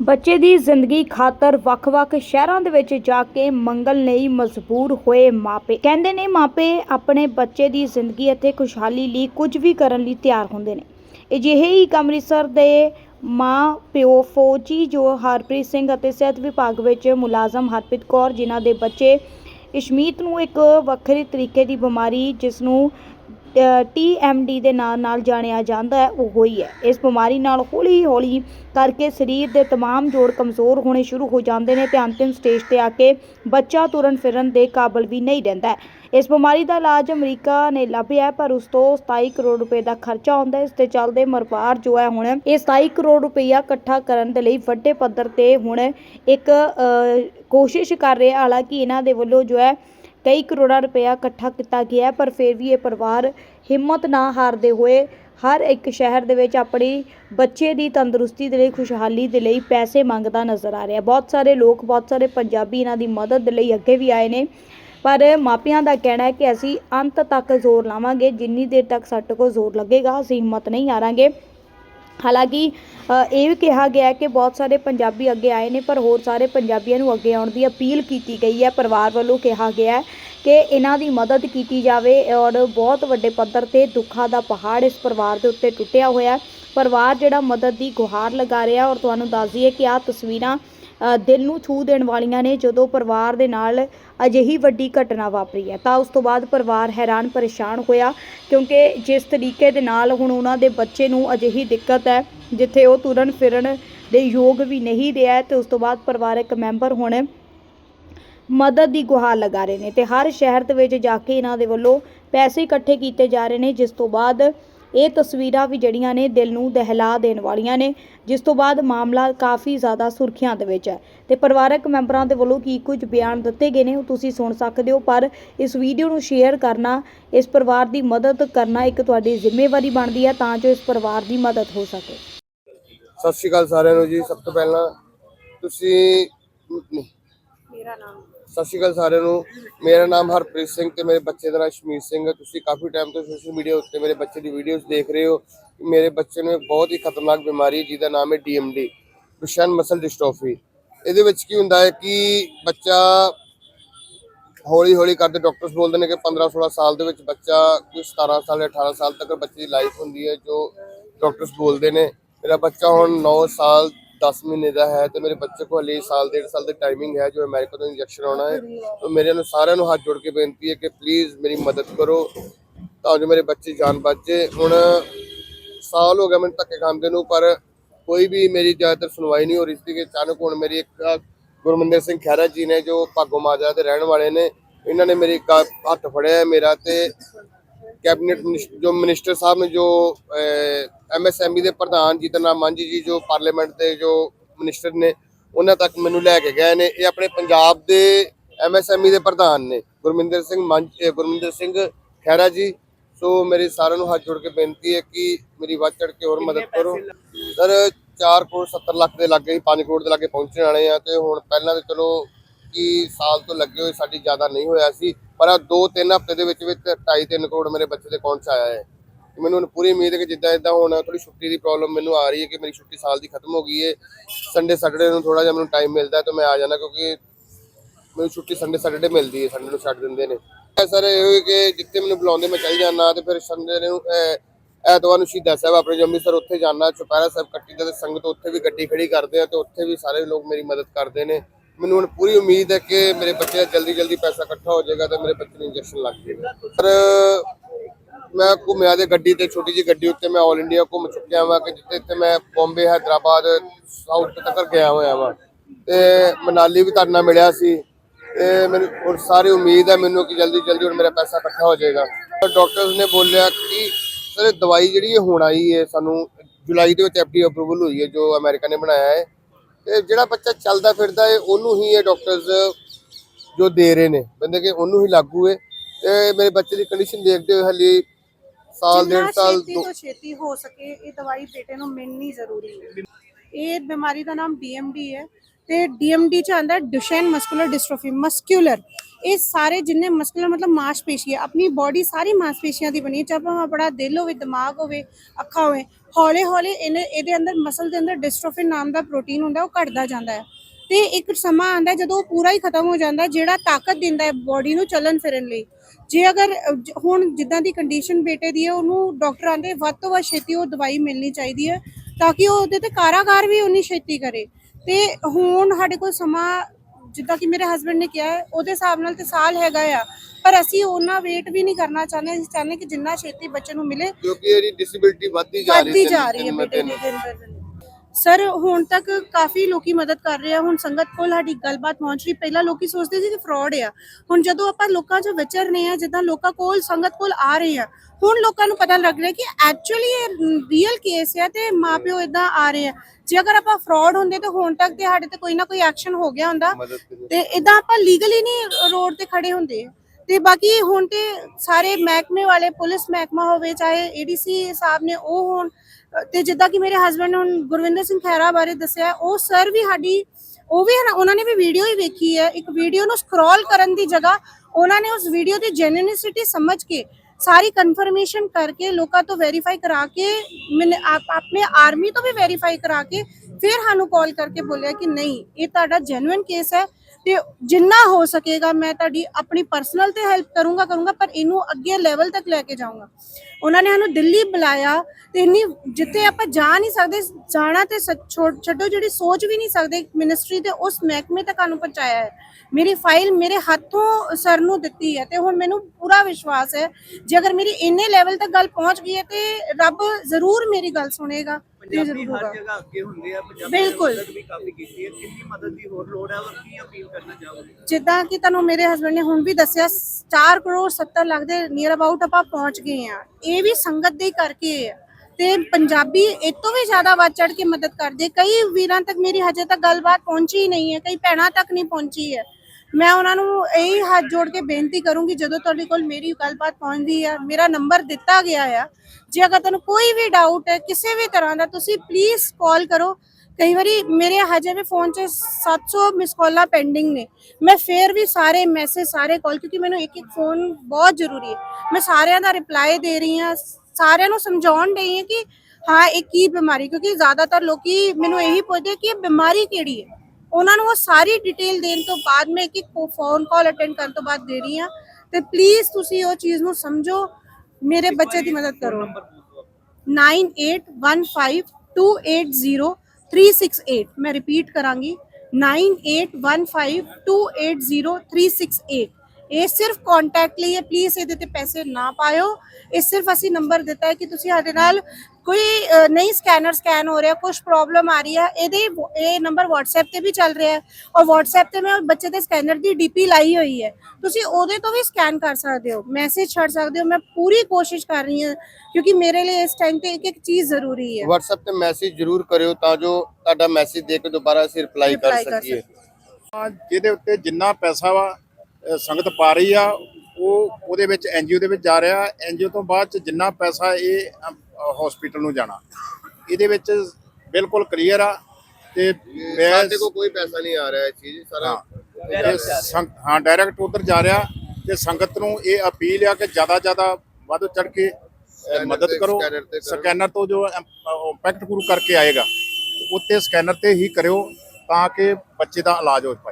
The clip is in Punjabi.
ਬੱਚੇ ਦੀ ਜ਼ਿੰਦਗੀ ਖਾਤਰ ਵੱਖ-ਵੱਖ ਸ਼ਹਿਰਾਂ ਦੇ ਵਿੱਚ ਜਾ ਕੇ ਮੰਗਲ ਲਈ ਮਜਬੂਰ ਹੋਏ ਮਾਪੇ। ਕਹਿੰਦੇ ਨੇ ਮਾਪੇ ਆਪਣੇ ਬੱਚੇ ਦੀ ਜ਼ਿੰਦਗੀ ਅਤੇ ਖੁਸ਼ਹਾਲੀ ਲਈ ਕੁਝ ਵੀ ਕਰਨ ਲਈ ਤਿਆਰ ਹੁੰਦੇ ਨੇ। ਅਜਿਹੇ ਹੀ ਇੱਕ ਅੰਮ੍ਰਿਤਸਰ ਦੇ ਮਾਂ, ਪਿਓ ਫੌਜੀ ਜੋ ਹਰਪ੍ਰੀਤ ਸਿੰਘ ਅਤੇ ਸਿਹਤ ਵਿਭਾਗ ਵਿੱਚ ਮੁਲਾਜ਼ਮ ਹਰਪ੍ਰੀਤ ਕੌਰ, ਜਿਨ੍ਹਾਂ ਦੇ ਬੱਚੇ ਇਸ਼ਮੀਤ ਨੂੰ ਇੱਕ ਵੱਖਰੇ ਤਰੀਕੇ ਦੀ ਬਿਮਾਰੀ, ਜਿਸ ਨੂੰ ਟੀਐਮਡੀ ਦੇ ਨਾਂ ਨਾਲ ਜਾਣਿਆ ਜਾਂਦਾ ਹੈ ਉਹ ਹੋਈ ਹੈ ਇਸ ਬਿਮਾਰੀ ਨਾਲ ਹੌਲੀ ਹੌਲੀ ਕਰਕੇ ਸਰੀਰ ਦੇ तमाम ਜੋੜ ਕਮਜ਼ੋਰ ਹੋਣੇ ਸ਼ੁਰੂ ਹੋ ਜਾਂਦੇ ਨੇ ਤੇ ਅੰਤਿਮ ਸਟੇਜ ਤੇ ਆ ਕੇ ਬੱਚਾ ਤੁਰਨ ਫਿਰਨ ਦੇ ਕਾਬਿਲ ਵੀ ਨਹੀਂ ਰਹਿੰਦਾ ਹੈ। ਇਸ ਬਿਮਾਰੀ ਦਾ ਇਲਾਜ ਅਮਰੀਕਾ ਨੇ ਲੱਭਿਆ ਹੈ, ਪਰ ਉਸ ਤੋਂ 27 ਕਰੋੜ ਰੁਪਏ ਦਾ ਖਰਚਾ ਆਉਂਦਾ ਹੈ ਇਸ ਦੇ ਚੱਲਦੇ ਮਰਪਾਰ ਜੋ ਹੈ ਹੁਣ ਇਹ 27 ਕਰੋੜ ਰੁਪਈਆ ਇਕੱਠਾ ਕਰਨ ਦੇ ਲਈ ਵੱਡੇ ਪੱਧਰ ਤੇ ਹੁਣ ਇੱਕ ਅ, ਕੋਸ਼ਿਸ਼ ਕਰ ਰਿਹਾ ਹਾਲਾਂਕਿ ਇਹਨਾਂ ਦੇ ਵੱਲੋਂ ਜੋ ਹੈ ਕਈ ਕਰੋੜਾਂ ਰੁਪਇਆ ਇਕੱਠਾ ਕੀਤਾ ਗਿਆ ਪਰ ਫਿਰ ਵੀ ਇਹ ਪਰਿਵਾਰ ਹਿੰਮਤ ਨਾ ਹਾਰਦੇ ਹੋਏ ਹਰ ਇੱਕ ਸ਼ਹਿਰ ਦੇ ਵਿੱਚ ਆਪਣੀ ਬੱਚੇ ਦੀ ਤੰਦਰੁਸਤੀ ਦੇ ਲਈ, ਖੁਸ਼ਹਾਲੀ ਦੇ ਲਈ ਪੈਸੇ ਮੰਗਦਾ ਨਜ਼ਰ ਆ ਰਿਹਾ ਬਹੁਤ ਸਾਰੇ ਲੋਕ, ਬਹੁਤ ਸਾਰੇ ਪੰਜਾਬੀ ਇਹਨਾਂ ਦੀ ਮਦਦ ਦੇ ਲਈ ਅੱਗੇ ਵੀ ਆਏ ਨੇ, ਪਰ ਮਾਪਿਆਂ ਦਾ ਕਹਿਣਾ ਹੈ ਕਿ ਅਸੀਂ ਅੰਤ ਤੱਕ ਜ਼ੋਰ ਲਾਵਾਂਗੇ, ਜਿੰਨੀ ਦੇਰ ਤੱਕ ਸਾਡੇ ਕੋਲ ਜ਼ੋਰ ਲੱਗੇਗਾ, ਅਸੀਂ ਹਿੰਮਤ ਨਹੀਂ ਹਾਰਾਂਗੇ। ਹਾਲਾਂਕਿ ਇਹ ਵੀ ਕਿਹਾ ਗਿਆ ਕਿ ਬਹੁਤ ਸਾਰੇ ਪੰਜਾਬੀ ਅੱਗੇ ਆਏ ਨੇ, ਪਰ ਹੋਰ ਸਾਰੇ ਪੰਜਾਬੀਆਂ ਨੂੰ ਅੱਗੇ ਆਉਣ ਦੀ ਅਪੀਲ ਕੀਤੀ ਗਈ ਹੈ। ਪਰਿਵਾਰ ਵੱਲੋਂ ਕਿਹਾ ਗਿਆ ਕਿ ਇਹਨਾਂ ਦੀ ਮਦਦ ਕੀਤੀ ਜਾਵੇ ਔਰ ਬਹੁਤ ਵੱਡੇ ਪੱਧਰ ਤੇ ਦੁੱਖਾਂ ਦਾ ਪਹਾੜ ਇਸ ਪਰਿਵਾਰ ਦੇ ਉੱਤੇ ਟੁੱਟਿਆ ਹੋਇਆ ਪਰਿਵਾਰ ਜਿਹੜਾ ਮਦਦ ਦੀ ਗੁਹਾਰ ਲਗਾ ਰਿਹਾ ਔਰ ਤੁਹਾਨੂੰ ਦੱਸ ਦਈਏ ਕਿ ਆਹ ਤਸਵੀਰਾਂ ਦਿਲ ਨੂੰ ਛੂ ਦੇਣ ਵਾਲੀਆਂ ਨੇ ਜਦੋਂ ਪਰਿਵਾਰ ਦੇ ਨਾਲ ਅਜਿਹੀ ਵੱਡੀ ਘਟਨਾ ਵਾਪਰੀ ਹੈ। ਤਾਂ ਉਸ ਤੋਂ ਬਾਅਦ ਪਰਿਵਾਰ ਹੈਰਾਨ ਪਰੇਸ਼ਾਨ ਹੋਇਆ ਕਿਉਂਕਿ ਜਿਸ ਤਰੀਕੇ ਦੇ ਨਾਲ ਹੁਣ ਉਹਨਾਂ ਦੇ ਬੱਚੇ ਨੂੰ ਅਜਿਹੀ ਦਿੱਕਤ ਹੈ, ਜਿੱਥੇ ਉਹ ਤੁਰਨ ਫਿਰਨ ਦੇ ਯੋਗ ਵੀ ਨਹੀਂ ਰਿਹਾ ਹੈ ਤੇ ਉਸ ਤੋਂ ਬਾਅਦ ਪਰਿਵਾਰਕ ਮੈਂਬਰ ਹੁਣ ਮਦਦ ਦੀ ਗੁਹਾਰ ਲਗਾ ਰਹੇ ਨੇ ਤੇ ਹਰ ਸ਼ਹਿਰ ਦੇ ਵਿੱਚ ਜਾ ਕੇ ਇਹਨਾਂ ਦੇ ਵੱਲੋਂ ਪੈਸੇ ਇਕੱਠੇ ਕੀਤੇ ਜਾ ਰਹੇ ਨੇ, ਜਿਸ ਤੋਂ ਬਾਅਦ ਇਹ ਤਸਵੀਰਾਂ ਵੀ ਜਿਹੜੀਆਂ ਨੇ ਦਿਲ ਨੂੰ ਦਹਿਲਾ ਦੇਣ ਵਾਲੀਆਂ ਨੇ ਜਿਸ ਤੋਂ ਬਾਅਦ ਮਾਮਲਾ ਕਾਫੀ ਜ਼ਿਆਦਾ ਸੁਰਖੀਆਂ ਦੇ ਵਿੱਚ ਹੈ। ਤੇ ਪਰਿਵਾਰਕ ਮੈਂਬਰਾਂ ਦੇ ਵੱਲੋਂ ਕੀ ਕੁਝ ਬਿਆਨ ਦਿੱਤੇ ਗਏ ਨੇ ਉਹ ਤੁਸੀਂ ਸੁਣ ਸਕਦੇ ਹੋ ਪਰ ਇਸ ਵੀਡੀਓ ਨੂੰ ਸ਼ੇਅਰ ਕਰਨਾ ਇਸ ਪਰਿਵਾਰ ਦੀ ਮਦਦ ਕਰਨਾ ਇੱਕ ਤੁਹਾਡੀ ਜ਼ਿੰਮੇਵਾਰੀ ਬਣਦੀ ਹੈ ਤਾਂ ਜੋ ਇਸ ਪਰਿਵਾਰ ਦੀ ਮਦਦ ਹੋ ਸਕੇ। ਸਤਿ ਸ਼੍ਰੀ ਅਕਾਲ ਸਾਰਿਆਂ ਨੂੰ ਜੀ ਸਭ ਤੋਂ ਪਹਿਲਾਂ ਤੁਸੀਂ ਨਹੀਂ ਮੇਰਾ ਨਾਮ ਸਤਿ ਸ਼੍ਰੀ ਅਕਾਲ ਸਾਰਿਆਂ ਨੂੰ। ਮੇਰਾ ਨਾਮ ਹਰਪ੍ਰੀਤ ਸਿੰਘ ਤੇ ਮੇਰੇ ਬੱਚੇ ਦਾ ਨਾਮ ਸ਼ਮੀਤ ਸਿੰਘ ਹੈ। ਤੁਸੀਂ ਕਾਫੀ ਟਾਈਮ ਤੋਂ ਸੋਸ਼ਲ ਮੀਡੀਆ ਉੱਤੇ ਮੇਰੇ ਬੱਚੇ ਦੀ ਵੀਡੀਓਜ਼ ਦੇਖ ਰਹੇ ਹੋ। ਮੇਰੇ ਬੱਚੇ ਨੂੰ ਇੱਕ ਬਹੁਤ ਹੀ ਖਤਰਨਾਕ ਬਿਮਾਰੀ ਹੈ, ਜਿਹਦਾ ਨਾਮ ਹੈ ਡੀਐਮਡੀ ਦੁਸ਼ਣ ਮਸਲ ਡਿਸਟ੍ਰੋਫੀ ਇਹਦੇ ਵਿੱਚ ਕੀ ਹੁੰਦਾ ਹੈ ਕਿ ਬੱਚਾ ਹੌਲੀ ਹੌਲੀ ਕਰਦੇ ਡਾਕਟਰਸ ਬੋਲਦੇ ਨੇ ਕਿ 15 16 ਸਾਲ ਦੇ ਵਿੱਚ ਬੱਚਾ ਕੋਈ 17 ਸਾਲ ਜਾਂ 18 ਸਾਲ ਤੱਕ ਬੱਚੇ ਦੀ ਲਾਈਫ ਹੁੰਦੀ ਹੈ, ਜੋ ਡਾਕਟਰਸ ਬੋਲਦੇ ਨੇ। ਮੇਰਾ ਬੱਚਾ ਹੁਣ 9 ਸਾਲ 10 ਮਹੀਨੇ ਦਾ ਹੈ ਤੇ ਮੇਰੇ ਬੱਚੇ ਕੋਲ ਹਲੇ ਸਾਲ, ਡੇਢ ਸਾਲ ਦੀ ਟਾਈਮਿੰਗ ਹੈ ਜੋ ਅਮਰੀਕਾ ਤੋਂ ਇੰਜੈਕਸ਼ਨ ਆਉਣਾ ਹੈ। ਤਾਂ ਮੇਰੇ ਨੂੰ ਸਾਰਿਆਂ ਨੂੰ ਹੱਥ ਜੋੜ ਕੇ ਬੇਨਤੀ ਹੈ ਕਿ ਪਲੀਜ਼ ਮੇਰੀ ਮਦਦ ਕਰੋ ਤਾਂ ਜੋ ਮੇਰੇ ਬੱਚੇ ਜਾਨ ਬਚੇ ਹੁਣ ਸਾਲ ਹੋ ਗਿਆ ਮੈਨੂੰ ਧੱਕੇ ਖਾਂਦੇ ਨੂੰ, ਪਰ ਕੋਈ ਵੀ ਮੇਰੀ ਜ਼ਿਆਦਾਤਰ ਸੁਣਵਾਈ ਨਹੀਂ ਹੋ ਰਹੀ ਸੀ ਕਿ ਅਚਾਨਕ ਹੁਣ ਮੇਰੀ ਇੱਕ ਆਹ ਗੁਰਮਿੰਦਰ ਸਿੰਘ ਖਹਿਰਾ ਜੀ ਨੇ ਜੋ ਭਾਗੋ ਮਾਜਰਾ ਦੇ ਰਹਿਣ ਵਾਲੇ ਨੇ, ਇਹਨਾਂ ਨੇ ਮੇਰੀ ਗਾ- ਹੱਥ ਫੜਿਆ ਮੇਰਾ ਤੇ ਕੈਬਨਿਟ ਮਿਨਿਸ- ਜੋ ਮਿਨਿਸਟਰ ਸਾਹਿਬ ਨੇ ਜੋ ਐਮਐਸਐਮਈ ਦੇ ਪ੍ਰਧਾਨ ਜੀਤਨ ਰਾਮ ਮਾਂਝੀ ਜੀ, ਜੋ ਪਾਰਲੀਮੈਂਟ ਦੇ ਜੋ ਮਿਨਿਸਟਰ ਨੇ, ਉਹਨਾਂ ਤੱਕ ਮੈਨੂੰ ਲੈ ਕੇ ਗਏ ਨੇ। ਇਹ ਆਪਣੇ ਪੰਜਾਬ ਦੇ ਐਮਐਸਐਮਈ ਦੇ ਪ੍ਰਧਾਨ ਨੇ, ਗੁਰਮਿੰਦਰ ਸਿੰਘ ਮਾਂਝ ਗੁਰਮਿੰਦਰ ਸਿੰਘ ਖਹਿਰਾ ਜੀ। ਸੋ ਮੇਰੇ ਸਾਰਿਆਂ ਨੂੰ ਹੱਥ ਜੋੜ ਕੇ ਬੇਨਤੀ ਹੈ ਕਿ ਮੇਰੀ ਵੱਧ ਚੜ ਕੇ ਹੋਰ ਮਦਦ ਕਰੋ। ਸਰ 4 ਕਰੋੜ 70 ਲੱਖ ਦੇ ਲਾਗੇ ਹੀ 5 ਕਰੋੜ ਦੇ ਲਾਗੇ ਪਹੁੰਚਣ ਵਾਲੇ ਆ ਤੇ ਹੁਣ ਪਹਿਲਾਂ ਤੇ ਚਲੋ, ਕਿ ਸਾਲ ਤੋਂ ਲੱਗੇ ਹੋਏ ਸਾਡੀ ਜ਼ਿਆਦਾ ਨਹੀਂ ਹੋਇਆ ਸੀ। ਪਰ ਆ 2-3 ਹਫ਼ਤੇ ਦੇ ਵਿੱਚ ਵਿੱਚ 2.5-3 ਕਰੋੜ ਮੇਰੇ ਬੱਚੇ ਦੇ ਅਕਾਊਂਟ 'ਚ ਆਇਆ ਹੈ। ਤੇ ਮੈਨੂੰ ਹੁਣ ਪੂਰੀ ਉਮੀਦ ਹੈ ਕਿ ਜਿੱਦਾਂ ਜਿੱਦਾਂ ਹੁਣ ਥੋੜੀ ਛੁੱਟੀ ਦੀ ਪ੍ਰੋਬਲਮ ਮੈਨੂੰ ਆ ਰਹੀ ਹੈ ਕਿ ਮੇਰੀ ਛੁੱਟੀ ਸਾਲ ਦੀ ਖਤਮ ਹੋ ਗਈ ਹੈ। ਸੰਡੇ ਸੈਟਰਡੇ ਨੂੰ ਥੋੜਾ ਜਿਹਾ ਮੈਨੂੰ ਟਾਈਮ ਮਿਲਦਾ ਤਾਂ ਮੈਂ ਆ ਜਾਣਾ ਕਿਉਂਕਿ ਮੈਨੂੰ ਛੁੱਟੀ ਸੰਡੇ ਸੈਟਰਡੇ ਮਿਲਦੀ ਹੈ ਸੰਡੇ ਨੂੰ ਛੱਡ ਦਿੰਦੇ ਨੇ। ਸਰ ਇਹ ਹੋਈ ਕਿ ਜਿੱਥੇ ਮੈਨੂੰ ਬੁਲਾਉਂਦੇ ਮੈਂ ਚੱਲ ਜਾਣਾ ਤੇ ਫਿਰ ਸੰਡੇ ਨੂੰ ਐਤਵਾਰ ਨੂੰ ਸ਼ਹੀਦਾਂ ਸਾਹਿਬ ਆਪਣੇ ਜੰਮੂ ਸਰ ਉੱਥੇ ਜਾਣਾ ਚੁਪਹਿਰਾ ਸਾਹਿਬ ਕੱਟੀ ਦਾ ਤੇ ਸੰਗਤ ਉੱਥੇ ਵੀ ਗੱਡੀ ਖੜੀ ਕਰਦੇ ਆ ਤੇ ਉੱਥੇ ਵੀ ਸਾਰੇ ਲੋਕ ਮੇਰੀ ਮਦਦ ਕਰਦੇ ਨੇ। ਮੈਨੂੰ ਹੁਣ ਪੂਰੀ ਉਮੀਦ ਹੈ ਕਿ ਮੇਰੇ ਬੱਚੇ ਦਾ ਜਲਦੀ ਜਲਦੀ ਪੈਸਾ ਇਕੱਠਾ ਹੋ ਜਾਏਗਾ ਤੇ ਮੇਰੇ ਬੱਚੇ ਨੂੰ ਇੰਜੈਕਸ਼ਨ ਲੱਗ ਜਾਏਗਾ। ਪਰ ਮੈਂ ਘੁੰਮਿਆ ਤੇ ਗੱਡੀ ਤੇ, ਛੋਟੀ ਜਿਹੀ ਗੱਡੀ ਉੱਤੇ ਮੈਂ 올 ਇੰਡੀਆ ਘੁੰਮ ਚੁੱਕਿਆ ਵਾਂ ਕਿ ਜਿੱਥੇ ਜਿੱਥੇ ਮੈਂ ਬੰਬੇ ਹੈਦਰਾਬਾਦ ਸਾਊਥ ਤੱਕ ਗਿਆ ਹੋਇਆ ਵਾਂ। ਤੇ ਮਨਾਲੀ ਵੀ ਤੁਹਾਡੇ ਨਾਲ ਮਿਲਿਆ ਸੀ। ਤੇ ਮੈਨੂੰ ਹੁਣ ਸਾਰੀ ਉਮੀਦ ਹੈ ਮੈਨੂੰ ਕਿ ਜਲਦੀ ਜਲਦੀ ਹੁਣ ਮੇਰਾ ਪੈਸਾ ਇਕੱਠਾ ਹੋ ਜਾਏਗਾ। ਡਾਕਟਰਸ ਨੇ ਬੋਲਿਆ ਕਿ ਸਰ ਇਹ ਦਵਾਈ ਜਿਹੜੀ ਇਹ ਹੁਣ ਆਈ ਹੈ, ਸਾਨੂੰ ਜੁਲਾਈ ਦੇ ਵਿੱਚ ਐਫਡੀ ਅਪਰੂਵਲ ਹੋਈ ਹੈ, ਜੋ ਅਮਰੀਕਾ ਨੇ ਬਣਾਇਆ ਹੈ। ਤੇ ਜਿਹੜਾ ਬੱਚਾ ਚੱਲਦਾ ਫਿਰਦਾ ਹੈ ਉਹਨੂੰ ਹੀ ਇਹ ਡਾਕਟਰਸ ਜੋ ਦੇ ਰਹੇ ਨੇ ਬੰਦੇ ਕਿ ਉਹਨੂੰ ਹੀ ਲਾਗੂ ਹੈ ਤੇ ਮੇਰੇ ਬੱਚੇ ਦੀ ਕੰਡੀਸ਼ਨ ਦੇਖਦੇ ਹੋਏ ਹਲੇ ਸਾਲ ਡੇਢ ਸਾਲ ਤੋਂ ਛੇਤੀ ਹੋ ਸਕੇ ਇਹ ਦਵਾਈ ਬੇਟੇ ਨੂੰ ਮਿਲਣੀ ਜ਼ਰੂਰੀ ਹੈ। ਇਹ ਬਿਮਾਰੀ ਦਾ ਨਾਮ ਡੀਐਮਡੀ ਹੈ ਤੇ ਡੀਐਮਡੀ ਚ ਆਂਦਾ ਡੁਸ਼ੈਨ ਮਸਕੂਲਰ ਡਿਸਟ੍ਰੋਫੀ ਮਸਕੂਲਰ ਇਹ ਸਾਰੇ ਜਿੰਨੇ ਮਸਕੂਲਰ ਮਤਲਬ ਮਾਸਪੇਸ਼ੀ ਹੈ ਆਪਣੀ ਬਾਡੀ ਸਾਰੀ ਮਾਸਪੇਸ਼ੀਆਂ ਦੀ ਬਣੀ ਹੈ। ਚਾਹੇ ਆਪਣਾ ਦਿਲ ਹੋਵੇ ਦਿਮਾਗ ਹੋਵੇ ਅੱਖਾਂ ਹੋਵੇ ਹੌਲੇ ਹੌਲੇ ਇਹਨੇ ਇਹਦੇ ਅੰਦਰ ਮਸਲ ਦੇ ਅੰਦਰ ਡਿਸਟ੍ਰੋਫਿਨ ਨਾਮ ਦਾ ਪ੍ਰੋਟੀਨ ਹੁੰਦਾ, ਉਹ ਘਟਦਾ ਜਾਂਦਾ ਹੈ। ਤੇ ਇੱਕ ਸਮਾਂ ਆਂਦਾ ਜਦੋਂ ਉਹ ਪੂਰਾ ਹੀ ਖਤਮ ਹੋ ਜਾਂਦਾ ਜਿਹੜਾ ਤਾਕਤ ਦਿੰਦਾ ਹੈ ਬੋਡੀ ਨੂੰ ਚੱਲਣ ਫਿਰਨ ਲਈ। ਜੇ ਅਗਰ ਹੁਣ ਜਿੱਦਾਂ ਦੀ ਕੰਡੀਸ਼ਨ ਬੇਟੇ ਦੀ ਹੈ, ਉਹਨੂੰ ਡਾਕਟਰ ਆਂਦੇ ਵੱਧ ਤੋਂ ਵੱਧ ਛੇਤੀ ਉਹ ਦਵਾਈ ਮਿਲਣੀ ਚਾਹੀਦੀ ਹੈ, ਤਾਂ ਕਿ ਉਹ ਉਹਦੇ ਤੇ ਕਾਰਾਗਾਰ ਵੀ ਉਨੀ ਛੇਤੀ ਕਰੇ। ਤੇ ਹੁਣ ਸਾਡੇ ਕੋਲ ਸਮਾਂ ਜਿੱਦਾਂ ਕਿ ਮੇਰੇ ਹਸਬੰਡ ਨੇ ਕਿਹਾ ਹੈ ਉਹਦੇ ਹਿਸਾਬ ਨਾਲ ਤੇ ਸਾਲ ਹੈਗਾ ਆ ਪਰ ਅਸੀਂ ਉਹਨਾਂ ਵੇਟ ਵੀ ਨਹੀਂ ਕਰਨਾ ਚਾਹੁੰਦੇ ਅਸੀਂ ਚਾਹੁੰਦੇ ਕਿ ਜਿੰਨਾ ਛੇਤੀ ਬੱਚੇ ਨੂੰ ਮਿਲੇ ਕਿਉਂਕਿ ਇਹਦੀ ਡਿਸੇਬਿਲਟੀ ਵੱਧਦੀ ਜਾ ਰਹੀ ਵੱਧਦੀ ਜਾ ਰਹੀ ਹੈ ਬੇਟੇ। ਦੀ ਦਿਨ ਦਿਨ ਸਰ ਹੁਣ ਤੱਕ ਕਾਫੀ ਲੋਕੀ ਮਦਦ ਕਰ ਰਹੇ ਆ। ਹੁਣ ਸੰਗਤ ਕੋਲ ਸਾਡੀ ਗੱਲਬਾਤ ਪਹੁੰਚ ਰਹੀ। ਪਹਿਲਾਂ ਲੋਕੀ ਸੋਚਦੇ ਸੀ ਕਿ ਫਰਾਡ ਆ। ਹੁਣ ਜਦੋਂ ਆਪਾਂ ਲੋਕਾਂ 'ਚ ਵਿਚਰ ਰਹੇ ਆ ਜਿੱਦਾਂ ਲੋਕਾਂ ਕੋਲ ਸੰਗਤ ਕੋਲ ਆ ਰਹੇ ਆ ਹੁਣ ਲੋਕਾਂ ਨੂੰ ਪਤਾ ਲੱਗ ਰਿਹਾ ਕਿ ਐਕਚੁਅਲੀ ਇਹ ਰੀਅਲ ਕੇਸ ਆ ਤੇ ਮਾਪਿਓ ਇਦਾਂ ਆ ਰਹੇ ਆ। ਜੇ ਅਗਰ ਆਪਾਂ ਫਰਾਡ ਹੁੰਦੇ ਤਾਂ ਹੁਣ ਤੱਕ ਤੇ ਸਾਡੇ ਤੇ ਕੋਈ ਨਾ ਕੋਈ ਐਕਸ਼ਨ ਹੋ ਗਿਆ ਹੁੰਦਾ। ਤੇ ਇਦਾਂ ਆਪਾਂ ਲੀਗਲੀ ਨਹੀਂ ਰੋਡ ਤੇ ਖੜੇ ਹੁੰਦੇ। ਤੇ ਬਾਕੀ ਹੁਣ ਤੇ ਸਾਰੇ ਮਹਿਕਮੇ ਵਾਲੇ ਪੁਲਿਸ ਮਹਿਕਮਾ ਹੋਵੇ ਚਾਹੇ ਏਡੀਸੀ ਸਾਹਿਬ ਨੇ ਉਹ ਹੋਣ ਤੇ ਜਿੱਦਾਂ ਕਿ ਮੇਰੇ ਹਸਬੰਡ ਨੇ ਹੁਣ ਗੁਰਵਿੰਦਰ ਸਿੰਘ ਖਹਿਰਾ ਬਾਰੇ ਦੱਸਿਆ, ਉਹ ਸਰ ਵੀ ਸਾਡੀ, ਉਹ ਵੀ ਉਹਨਾਂ ਨੇ ਵੀ ਵੀਡੀਓ ਹੀ ਵੇਖੀ ਹੈ, ਇੱਕ ਵੀਡੀਓ ਨੂੰ ਸਕਰੋਲ ਕਰਨ ਦੀ ਜਗ੍ਹਾ ਉਹਨਾਂ ਨੇ ਉਸ ਵੀਡੀਓ ਦੀ ਜੈਨੂਇਨਿਟੀ ਸਮਝ ਕੇ ਸਾਰੀ ਕਨਫਰਮੇਸ਼ਨ ਕਰਕੇ ਲੋਕਾਂ ਤੋਂ ਵੈਰੀਫਾਈ ਕਰਾ ਕੇ, ਮੈਨੇ ਆਪਣੇ ਆਰਮੀ ਤੋਂ ਵੀ ਵੈਰੀਫਾਈ ਕਰਾ ਕੇ ਫਿਰ ਸਾਨੂੰ ਕਾਲ ਕਰਕੇ ਬੋਲਿਆ ਕਿ ਨਹੀਂ, ਇਹ ਤੁਹਾਡਾ ਜੈਨੂਇਨ ਕੇਸ ਹੈ ਤੇ ਜਿੰਨਾ ਹੋ ਸਕੇਗਾ ਮੈਂ ਤੁਹਾਡੀ ਆਪਣੀ ਪਰਸਨਲ ਤੇ ਹੈਲਪ ਕਰੂੰਗਾ ਕਰੂੰਗਾ, ਪਰ ਇਹਨੂੰ ਅੱਗੇ ਲੈਵਲ ਤੱਕ ਲੈ ਕੇ ਜਾਊਂਗਾ। ਉਹਨਾਂ ਨੇ ਸਾਨੂੰ ਦਿੱਲੀ ਬੁਲਾਇਆ ਤੇ ਇੰਨੀ ਜਿੱਥੇ ਆਪਾਂ ਜਾ ਨਹੀਂ ਸਕਦੇ, ਜਾਣਾ ਤੇ ਸ- ਛੋ- ਛੱਡੋ ਜਿਹੜੀ ਸੋਚ ਵੀ ਨਹੀਂ ਸਕਦੇ ਮਿਨਿਸਟਰੀ ਦੇ ਉਸ ਮਹਿਕਮੇ ਤੱਕ ਸਾਨੂੰ ਪਹੁੰਚਾਇਆ ਹੈ। ਮੇਰੀ ਫਾਈਲ ਮੇਰੇ ਹੱਥੋਂ ਸਰ ਨੂੰ ਦਿੱਤੀ ਹੈ ਤੇ ਹੁਣ ਮੈਨੂੰ ਪੂਰਾ ਵਿਸ਼ਵਾਸ ਹੈ ਜੇ ਅਗਰ ਮੇਰੀ ਇੰਨੇ ਲੈਵਲ ਤੱਕ ਗੱਲ ਪਹੁੰਚ ਗਈ ਹੈ ਤੇ ਰੱਬ ਜ਼ਰੂਰ ਮੇਰੀ ਗੱਲ ਸੁਣੇਗਾ ਤੇ ਜ਼ਰੂਰ ਹੋਗਾ ਹਰ ਜਗ੍ਹਾ ਅੱਗੇ ਹੁੰਦੇ ਆ ਪੰਜਾਬੀ ਬਿਲਕੁਲ। ਮਦਦ ਵੀ ਕਾਫੀ ਕੀਤੀ ਹੈ ਕਿੰਨੀ ਮਦਦ ਦੀ ਹੋਰ ਲੋੜ ਹੈ ਔਰ ਕੀ ਅਪੀਲ ਕਰਨਾ ਚਾਹੋਗੇ? ਜਿੱਦਾਂ ਕਿ ਤੁਹਾਨੂੰ ਮੇਰੇ ਹਸਬੰਡ ਨੇ ਹੁਣ ਵੀ ਦੱਸਿਆ 4 ਕਰੋੜ 70 ਲੱਖ ਦੇ ਨੀਅਰ ਅਬਾਊਟ ਆਪਾਂ ਪਹੁੰਚ ਗਏ ਆ ਇਹ ਵੀ ਸੰਗਤ ਦੇ ਕਰਕੇ ਹੈ। ਤੇ ਪੰਜਾਬੀ ਇਹ ਤੋਂ ਵੀ ਜ਼ਿਆਦਾ ਵੱਧ ਚੜ ਕੇ ਮਦਦ ਕਰਦੇ। ਕਈ ਵੀਰਾਂ ਤੱਕ ਮੇਰੀ ਹਜੇ ਤੱਕ ਗੱਲਬਾਤ ਪਹੁੰਚੀ ਨਹੀਂ ਹੈ ਕਈ ਭੈਣਾਂ ਤੱਕ ਨਹੀਂ ਪਹੁੰਚੀ ਹੈ। ਮੈਂ ਉਹਨਾਂ ਨੂੰ ਇਹੀ ਹੱਥ ਜੋੜ ਕੇ ਬੇਨਤੀ ਕਰੂੰਗੀ, ਜਦੋਂ ਤੁਹਾਡੇ ਕੋਲ ਮੇਰੀ ਗੱਲਬਾਤ ਪਹੁੰਚਦੀ ਆ, ਮੇਰਾ ਨੰਬਰ ਦਿੱਤਾ ਗਿਆ ਆ, ਜੇ ਅਗਰ ਤੁਹਾਨੂੰ ਕੋਈ ਵੀ ਡਾਊਟ ਹੈ, ਕਿਸੇ ਵੀ ਤਰ੍ਹਾਂ ਦਾ, ਤੁਸੀਂ ਪਲੀਜ਼ ਕਾਲ ਕਰੋ। ਕਈ ਵਾਰੀ ਮੇਰੇ ਹਜੇ ਵੀ ਫੋਨ 'ਚ 700 ਮਿਸ ਕਾਲਾਂ ਪੈਂਡਿੰਗ ਨੇ। ਮੈਂ ਫੇਰ ਵੀ ਸਾਰੇ ਮੈਸੇਜ ਸਾਰੇ ਕਾਲ ਕਿਉਂਕਿ ਮੈਨੂੰ ਇੱਕ ਇੱਕ ਫੋਨ ਬਹੁਤ ਜ਼ਰੂਰੀ ਹੈ। ਮੈਂ ਸਾਰਿਆਂ ਦਾ ਰਿਪਲਾਈ ਦੇ ਰਹੀ ਹਾਂ, ਸਾਰਿਆਂ ਨੂੰ ਸਮਝਾਉਣ ਡਈ ਹਾਂ ਕਿ ਹਾਂ, ਇਹ ਕੀ ਬਿਮਾਰੀ, ਕਿਉਂਕਿ ਜ਼ਿਆਦਾਤਰ ਲੋਕੀ ਮੈਨੂੰ ਇਹੀ ਪੁੱਛਦੇ ਕਿ ਇਹ ਬਿਮਾਰੀ ਕਿਹੜੀ ਹੈ? ਉਹਨਾਂ ਨੂੰ ਉਹ ਸਾਰੀ ਡਿਟੇਲ ਦੇਣ ਤੋਂ ਬਾਅਦ ਮੈਂ ਇੱਕ ਇੱਕ ਫੋਨ ਕਾਲ ਅਟੈਂਡ ਕਰਨ ਤੋਂ ਬਾਅਦ ਦੇ ਰਹੀ ਹਾਂ। ਤੇ ਪਲੀਜ਼ ਤੁਸੀਂ ਉਹ ਚੀਜ਼ ਨੂੰ ਸਮਝੋ, ਮੇਰੇ ਬੱਚੇ ਦੀ ਮਦਦ ਕਰੋ। 9815280368 ਮੈਂ ਰਿਪੀਟ ਕਰਾਂਗੀ। 9815280368 ਇਹ ਸਿਰਫ ਕੰਟੈਕਟ ਲਈ ਹੈ। ਪਲੀਜ਼ ਇਹਦੇ ਤੇ ਪੈਸੇ ਨਾ ਪਾਇਓ। ਇਹ ਸਿਰਫ ਅਸੀਂ ਨੰਬਰ ਦਿੱਤਾ ਹੈ ਕਿ ਤੁਸੀਂ ਸਾਡੇ ਨਾਲ ਕੋਈ ਨਹੀਂ ਸਕੈਨਰ ਸਕੈਨ ਹੋ ਰਿਹਾ ਕੁਝ ਪ੍ਰੋਬਲਮ ਆ ਰਹੀ ਹੈ ਇਹਦੇ ਇਹ ਨੰਬਰ WhatsApp ਤੇ ਵੀ ਚੱਲ ਰਿਹਾ ਹੈ ਔਰ WhatsApp ਤੇ ਮੈਂ ਬੱਚੇ ਦੇ ਸਕੈਨਰ ਦੀ ਡੀਪੀ ਲਾਈ ਹੋਈ ਹੈ। ਤੁਸੀਂ ਉਹਦੇ ਤੋਂ ਵੀ ਸਕੈਨ ਕਰ ਸਕਦੇ ਹੋ ਮੈਸੇਜ ਛੱਡ ਸਕਦੇ ਹੋ ਮੈਂ ਪੂਰੀ ਕੋਸ਼ਿਸ਼ ਕਰ ਰਹੀ ਹਾਂ ਕਿਉਂਕਿ ਮੇਰੇ ਲਈ ਇਸ ਟਾਈਮ ਤੇ ਇੱਕ ਇੱਕ ਚੀਜ਼ ਜ਼ਰੂਰੀ ਹੈ। WhatsApp ਤੇ ਮੈਸੇਜ ਜ਼ਰੂਰ ਕਰਿਓ ਤਾਂ ਜੋ ਤੁਹਾਡਾ ਮੈਸੇਜ ਦੇਖ ਕੇ ਦੁਬਾਰਾ ਅਸੀਂ ਰਿਪਲਾਈ ਕਰ ਸਕੀਏ। ਜਿਹਦੇ ਉੱਤੇ ਜਿੰਨਾ ਪੈਸਾ ਵਾ ਸੰਗਤ ਪਾ ਰਹੀ ਆ ਉਹ ਉਹਦੇ ਵਿੱਚ ਐਨਜੀਓ ਦੇ ਵਿੱਚ ਜਾ ਰਿਹਾ। ਐਨਜੀਓ ਤੋਂ ਬਾਅਦ ਚ ਜਿੰਨਾ ਪੈਸਾ ਇਹ ਹਸਪੀਟਲ ਨੂੰ ਜਾਣਾ। ਇਹਦੇ ਵਿੱਚ ਬਿਲਕੁਲ ਕਲੀਅਰ ਆ ਤੇ ਸਾਡੇ ਕੋਲ ਕੋਈ ਪੈਸਾ ਨਹੀਂ ਆ ਰਿਹਾ ਇਹ ਚੀਜ਼ ਸਾਰਾ ਹਾਂ। ਡਾਇਰੈਕਟ ਉਧਰ ਜਾ ਰਿਹਾ ਤੇ ਸੰਗਤ ਨੂੰ ਇਹ ਅਪੀਲ ਆ ਕਿ ਜ਼ਿਆਦਾ ਜ਼ਿਆਦਾ ਵੱਧ ਚੜ ਕੇ ਮਦਦ ਕਰੋ। ਸਕੈਨਰ ਤੋਂ ਜੋ ਇੰਪੈਕਟ ਗੁਰੂ ਕਰਕੇ ਆਏਗਾ ਉੱਤੇ ਸਕੈਨਰ ਤੇ ਹੀ ਕਰਿਓ ਤਾਂ ਕਿ ਬੱਚੇ ਦਾ ਇਲਾਜ ਹੋ ਪਾਏ।